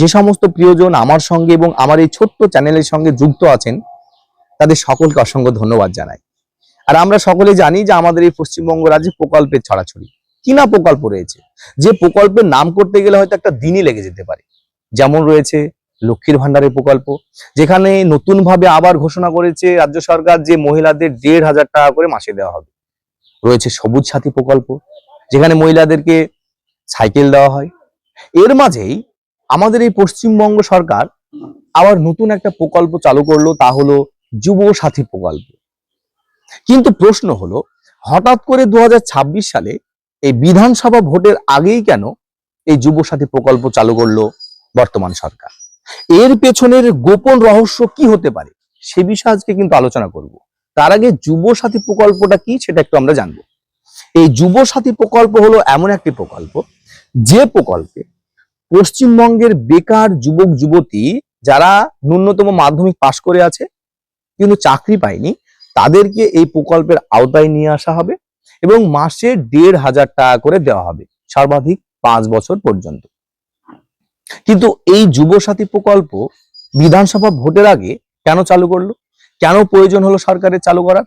যে সমস্ত প্রিয়জন আমার সঙ্গে এবং আমার এই ছোট্ট চ্যানেলের সঙ্গে যুক্ত আছেন, তাদের সকলকে অসংখ্য ধন্যবাদ জানাই। আর আমরা সকলে জানি যে আমাদের এই পশ্চিমবঙ্গ রাজ্যে প্রকল্পের ছড়াছড়ি। কি না প্রকল্প রয়েছে? যে প্রকল্পের নাম করতে গেলে হয়তো একটা দিনই লেগে যেতে পারে। যেমন রয়েছে লক্ষ্মীর ভান্ডারের প্রকল্প, যেখানে নতুন ভাবে আবার ঘোষণা করেছে রাজ্য সরকার যে মহিলাদের দেড় হাজার টাকা করে মাসে দেওয়া হবে। রয়েছে সবুজ সাথী প্রকল্প, যেখানে মহিলাদেরকে সাইকেল দেওয়া হয়। এর মাঝেই আমাদের এই পশ্চিমবঙ্গ সরকার আবার নতুন একটা প্রকল্প চালু করল, তা হলো যুব সাথী প্রকল্প। কিন্তু প্রশ্ন হলো, হঠাৎ করে দু সালে এই বিধানসভা ভোটের আগেই কেন এই যুব সাথী প্রকল্প চালু করল বর্তমান সরকার? এর পেছনের গোপন রহস্য কি হতে পারে, সে বিষয়ে আজকে কিন্তু আলোচনা করব। তার আগে যুব সাথী প্রকল্পটা কি, সেটা একটু আমরা জানব। এই যুব সাথী প্রকল্প হলো এমন একটি প্রকল্প, যে প্রকল্পে পশ্চিমবঙ্গের বেকার যুবক, যুবতী যারা ন্যূনতম মাধ্যমিক পাশ করে আছে, কিন্তু চাকরি পায়নি, তাদেরকে এই প্রকল্পের আওতায় নিয়ে আসা হবে এবং মাসে দেড় হাজার টাকা করে দেওয়া হবে, সর্বাধিক পাঁচ বছর পর্যন্ত। কিন্তু এই যুব সাথী প্রকল্প বিধানসভা ভোটের আগে কেন চালু করল? কেন প্রয়োজন হলো সরকারের চালু করার?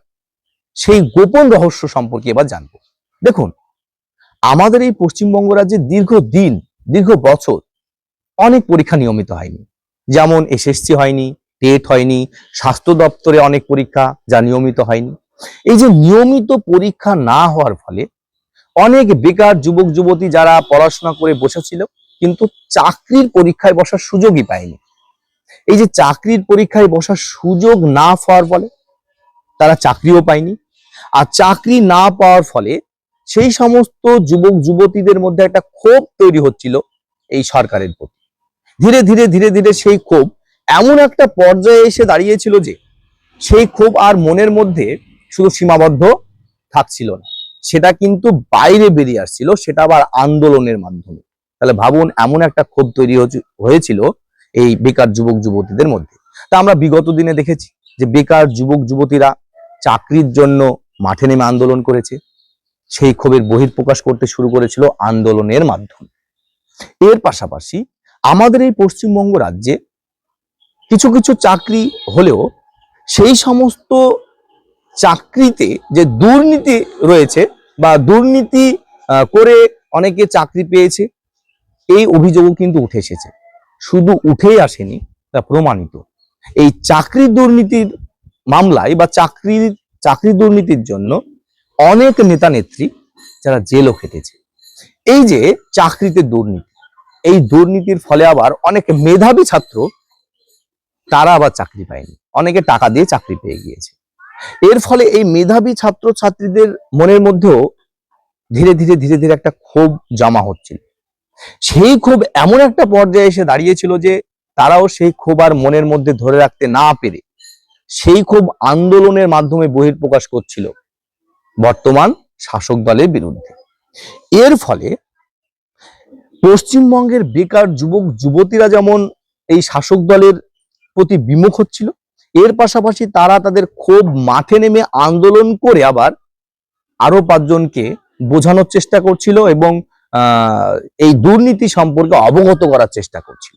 সেই গোপন রহস্য সম্পর্কে এবার জানব। দেখুন, আমাদের এই পশ্চিমবঙ্গ রাজ্যে দীর্ঘ দিন দীর্ঘ বছর অনেক পরীক্ষা নিয়মিত হয়নি। যেমন এসএসসি হয়নি, টেট হয়নি, স্বাস্থ্য দপ্তরে অনেক পরীক্ষা যা নিয়মিত হয়নি। এই যে নিয়মিত পরীক্ষা না হওয়ার ফলে অনেক বেকার যুবক, যুবতী যারা পড়াশোনা করে বসেছিল কিন্তু চাকরির পরীক্ষায় বসার সুযোগই পায়নি। এই যে চাকরির পরীক্ষায় বসার সুযোগ না পাওয়ার ফলে তারা চাকরিও পায়নি। আর চাকরি না পাওয়ার ফলে সেই সমস্ত যুবক যুবতীদের মধ্যে একটা ক্ষোভ তৈরি হচ্ছিল এই সরকারের প্রতি। ধীরে ধীরে ধীরে ধীরে সেই ক্ষোভ এমন একটা পর্যায়ে এসে দাঁড়িয়েছিল যে সেই ক্ষোভ আর মনের মধ্যে শুধু সীমাবদ্ধ থাকছিল না। সেটা কিন্তু বাইরে বেরিয়ে আসছিল, সেটা আবার আন্দোলনের মাধ্যমে। তাহলে ভাবুন, এমন একটা ক্ষোভ তৈরি হয়েছিল এই বেকার যুবক যুবতীদের মধ্যে। তা আমরা বিগত দিনে দেখেছি যে বেকার যুবক যুবতীরা চাকরির জন্য মাঠে নেমে আন্দোলন করেছে। সেই ক্ষোভের বহিঃপ্রকাশ করতে শুরু করেছিল আন্দোলনের মাধ্যমে। এর পাশাপাশি আমাদের এই পশ্চিমবঙ্গ রাজ্যে কিছু কিছু চাকরি হলেও সেই সমস্ত চাকরিতে যে দুর্নীতি রয়েছে বা দুর্নীতি করে অনেকে চাকরি পেয়েছে, এই অভিযোগও কিন্তু উঠে এসেছে। শুধু উঠেই আসেনি, তা প্রমাণিত। এই চাকরি দুর্নীতির মামলায় বা চাকরি চাকরি দুর্নীতির জন্য অনেক নেতা নেত্রী যারা জেলও খেটেছে। এই যে চাকরিতে দুর্নীতি, এই দুর্নীতির ফলে আবার অনেক মেধাবী ছাত্র তারা আবার চাকরি পায়নি। অনেকে টাকা দিয়ে চাকরি পেয়ে গিয়েছে। এর ফলে এই মেধাবী ছাত্র ছাত্রীদের মনের মধ্যেও ধীরে ধীরে ধীরে ধীরে একটা ক্ষোভ জমা হচ্ছিল। সেই ক্ষোভ এমন একটা পর্যায়ে এসে দাঁড়িয়েছিল যে তারাও সেই ক্ষোভ আর মনের মধ্যে ধরে রাখতে না পেরে সেই ক্ষোভ আন্দোলনের মাধ্যমে বহিঃপ্রকাশ করছিল। বর্তমান শাসক দলের বিরুদ্ধে। এর ফলে পশ্চিমবঙ্গের বেকার যুবক, যুবতীরা যেমন এই শাসক দলের প্রতি বিমুখ হচ্ছিল, এর পাশাপাশি তারা তাদের ক্ষোভ মাঠে নেমে আন্দোলন করে আবার আরও পাঁচজনকে বোঝানোর চেষ্টা করছিল এবং এই দুর্নীতি সম্পর্কে অবগত করার চেষ্টা করছিল।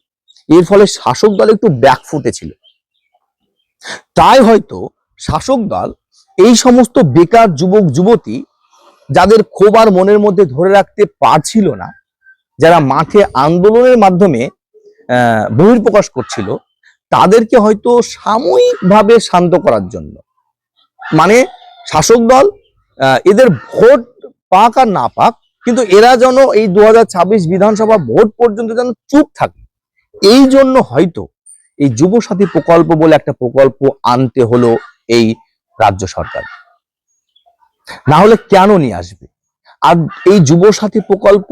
এর ফলে শাসক দল একটু ব্যাকফুটে ছিল। তাই হয়তো শাসক দল এই সমস্ত বেকার যুবক, যুবতী যাদের ক্ষোভ আর মনের মধ্যে ধরে রাখতে পারছিল না, যারা মাঠে আন্দোলনের মাধ্যমে বহির্প্রকাশ করছিল, তাদেরকে হয়তো সাময়িকভাবে শান্ত করার জন্য। মানে শাসক দল এদের ভোট পাক আর না পাক, কিন্তু এরা যেন এই দু হাজার ছাব্বিশ বিধানসভা ভোট পর্যন্ত যেন চুপ থাকে। এই জন্য হয়তো এই যুব সাথী প্রকল্প বলে একটা প্রকল্প আনতে হলো এই রাজ্য সরকার। না হলে কেন নিয়ে আসবে? আর এই যুব সাথী প্রকল্প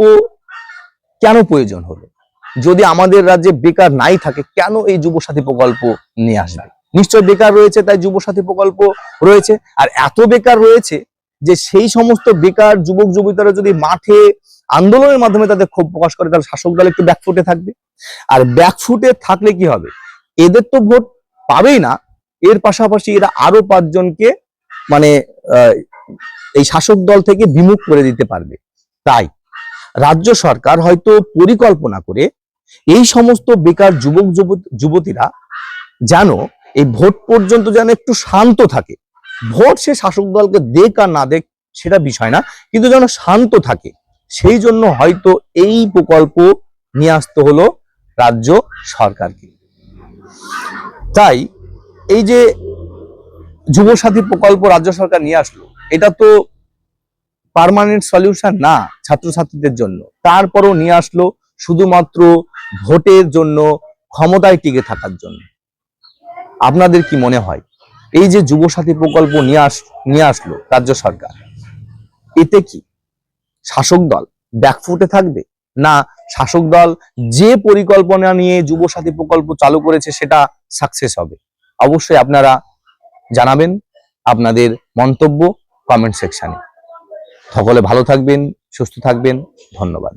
কেন প্রয়োজন হলো? যদি আমাদের রাজ্যে বেকার নাই থাকে, কেন এই যুব সাথী প্রকল্প নিয়ে আসবে? নিশ্চয় বেকার রয়েছে, তাই যুব সাথী প্রকল্প রয়েছে। আর এত বেকার রয়েছে যে সেই সমস্ত বেকার যুবক যুবতীরা যদি মাঠে আন্দোলনের মাধ্যমে তাদের ক্ষোভ প্রকাশ করে, তাহলে শাসক দল একটু ব্যাকফুটে থাকবে। আর ব্যাকফুটে থাকলে কি হবে? এদের তো ভোট পাবেই না। এর পাশাপাশি এরা আরও পাঁচজনকে মানে এই শাসক দল থেকে বিমুখ করে দিতে পারবে। তাই রাজ্য সরকার হয়তো পরিকল্পনা করে এই সমস্ত বেকার যুবক যুবতীরা যেন এই ভোট পর্যন্ত যেন একটু শান্ত থাকে। ভোট সে শাসক দলকে দেখ আর না দেখ সেটা বিষয় না, কিন্তু যেন শান্ত থাকে। সেই জন্য হয়তো এই প্রকল্প নিয়ে আসতে হলো রাজ্য সরকারকে। তাই এই যে যুবসাথী প্রকল্প রাজ্য সরকার নিয়ে আসলো, এটা তো পার্মানেন্ট সলিউশন না ছাত্রছাত্রীদের জন্য। তারপরও নিয়ে আসলো শুধুমাত্র ভোটের জন্য, ক্ষমতায় টিকে থাকার জন্য। আপনাদের কি মনে হয়? এই যে যুবসাথী প্রকল্প নিয়ে আস, নিয়ে আসলো রাজ্য সরকার, এতে কি শাসক দল ব্যাকফুটে থাকবে? না শাসক দল যে পরিকল্পনা নিয়ে যুবসাথী প্রকল্প চালু করেছে সেটা সাকসেস হবে? অবশ্যই আপনারা জানাবেন আপনাদের মন্তব্য কমেন্ট সেকশানে সকলে ভালো থাকবেন সুস্থ থাকবেন ধন্যবাদ।